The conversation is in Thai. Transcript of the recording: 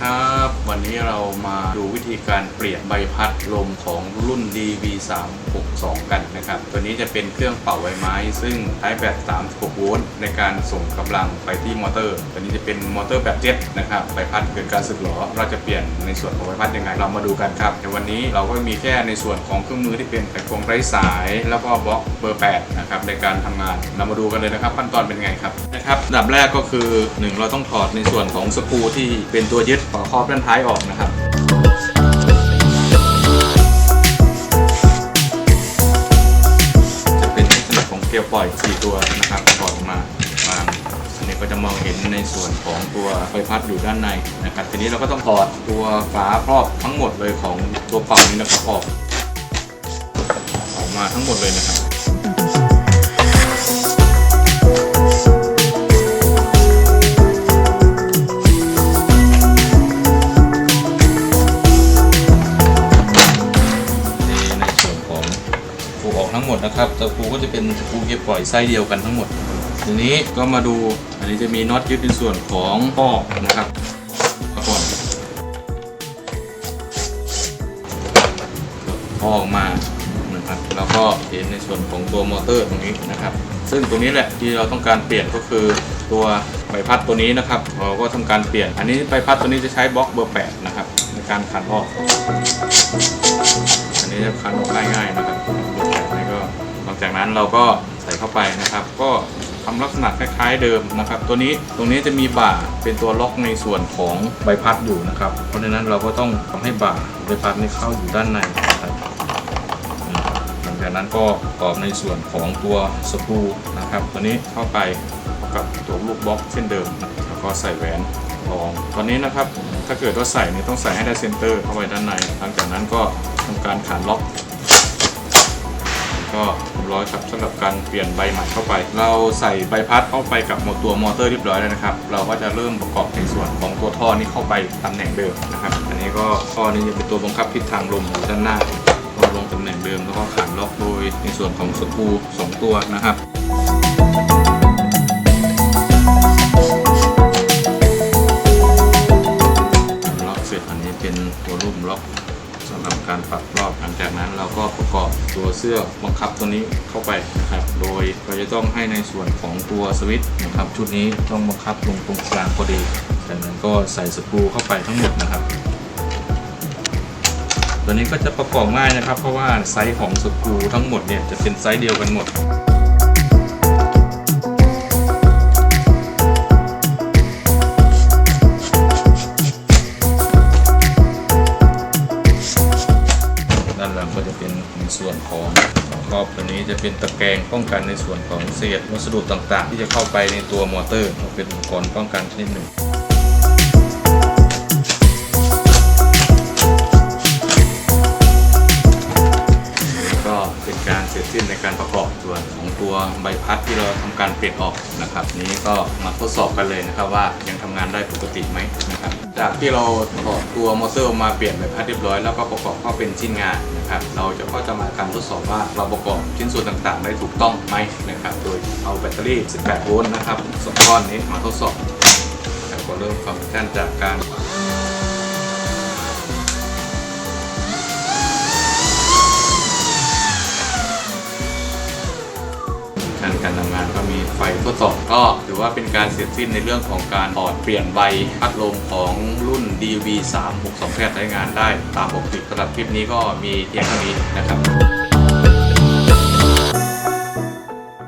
ครับ วันนี้เรามาดูวิธีการเปลี่ยนใบพัดลมของรุ่น DV362 กันนะครับ ตัวนี้จะเป็นเครื่องเป่าใบไม้ ซึ่งใช้แบต36โวลต์ในการส่งกำลังไปที่มอเตอร์ ตัวนี้จะเป็นมอเตอร์แบบเจ็ตนะครับ ใบพัดเกิดการสึกหรอ เราจะเปลี่ยนในส่วนของใบพัดยังไง เรามาดูกันครับ ในวันนี้เราก็มีแค่ในส่วนของเครื่องมือที่เป็นไขควงไร้สาย แล้วก็บล็อกเบอร์8นะครับในการทำงาน เรามาดูกันเลยนะครับขั้นตอนเป็นไงครับ นะครับอันดับแรกก็คือหนึ่งเราต้องถอดในส่วนของสกรูที่เป็นตัวยึดฝาครอบด้านท้ายออกนะครับจะเป็นลักษณะของเกลียวปล่อย4ตัวนะครับถอดออกมาวาอันนี้ก็จะมองเห็นในส่วนของตัวใบพัดอยู่ด้านในนะครับทีนี้เราก็ต้องถอดตัวฝาครอบทั้งหมดเลยของตัวเป่านี้นะครับออกออกมาทั้งหมดเลยนะครับ ดนะครับสกรูก็จะเป็นสกรูเก็บปล่อยไส้เดียวกันทั้งหมด ทีนี้ก็มาดูอันนี้จะมีน็อตยึดในส่วนของข้อนะครับก่อนข้อออกมานะครับแล้วก็เห็นในส่วนของตัวมอเตอร์ตรงนี้นะครับ ซึ่งตรงนี้แหละที่เราต้องการเปลี่ยนก็คือตัวใบพัดตัวนี้นะครับเราก็ทำการเปลี่ยน อันนี้ใบพัดตัวนี้จะใช้บล็อกเบอร์8นะครับในการขันออก อันนี้จะคันออกง่ายๆนะครับแบบนี้ก็ห ลังจากนั้นเราก็ใส่เข้าไปนะครับ ก็ทำลักษณะคล้ายๆเดิมนะครับ ตัวนี้ตรงนี้จะมีบ่าเป็นตัวล็อกในส่วนของใบพัดอยู่นะครับ เพราะฉะนั้นเราก็ต้องทำให้บ่าใบพัดนี่เข้าอยู่ด้านในนะครับหลังจากนั้นก็ประกอบในส่วนของตัวสกูนะครับ ตัวนี้เข้าไปกับตัวลูกบล็อกเช่นเดิมแล้วก็ใส่แหวนรองตอนนี้นะครับถ้าเกิดว่าใส่เนี่ยต้องใส่ให้ได้เซนเตอร์เข้าไปด้านใน หลังจากนั้นก็ทำการขานล็อก ก็เรียบร้อยครับสำหรับการเปลี่ยนใบใหม่เข้าไป เราใส่ใบพัดเข้าไปกับหมดตัวมอเตอร์เรียบร้อยแล้วนะครับ เราก็จะเริ่มประกอบในส่วนของตัวท่อนี้เข้าไปตำแหน่งเดิมนะครับ อันนี้ก็ท่อนี้จะเป็นตัวบังคับทิศทางลมด้านหน้าก็ลงตำแหน่งเดิมแล้วก็ขันล็อกโดยในส่วนของสกรูสองตัวนะครับ ก็ประกอบตัวเสื้อบังคับตัวนี้เข้าไปนะครับ โดยเราจะต้องให้ในส่วนของตัวสวิตช์นะครับ ชุดนี้ต้องบังคับลงตรงกลางพอดีจากนั้นก็ใส่สกรูเข้าไปทั้งหมดนะครับ ตัวนี้ก็จะประกอบง่ายนะครับ เพราะว่าไซส์ของสกรูทั้งหมดเนี่ยจะเป็นไซส์เดียวกันหมด ส่วนของครอบตัวนี้จะเป็นตะแกรงป้องกันในส่วนของเศษวัสดุต่างๆ ที่จะเข้าไปในตัวมอเตอร์เป็นอุปกรณ์ป้องกันชนิดหนึ่งก็เป็นการเสร็จสิ้นในการประกอบส่วนของตัวใบพัดที่เราทำการเปลี่ยนออกนะครับ นี้ก็มาทดสอบกันเลยนะครับว่ายังทำงานได้ปกติไหมนะครับ จากที่เราถอดตัวมอเตอร์มาเปลี่ยนใบพัดเรียบร้อยแล้วก็ประกอบเข้าเป็นชิ้นงานนะครับเราจะก็จะมาการทดสอบว่าเราประกอบชิ้นส่วนต่างๆ ได้ถูกต้องไหมนะครับโดยเอาแบตเตอรี่ 18 โวลต์นะครับสองก้อนนี้มาทดสอบแล้วก็เริ่มฟังก์ชันจากการ การการทำงานก็มีไฟทดสอบก็ถือว่าเป็นการเสร็จสิ้นในเรื่องของการถอดเปลี่ยนใบพัดลมของรุ่น DV 3 6 2 แพทย์ใช้งานได้ตามปกติสำหรับคลิปนี้ก็มีเพียงเท่านี้นะครับ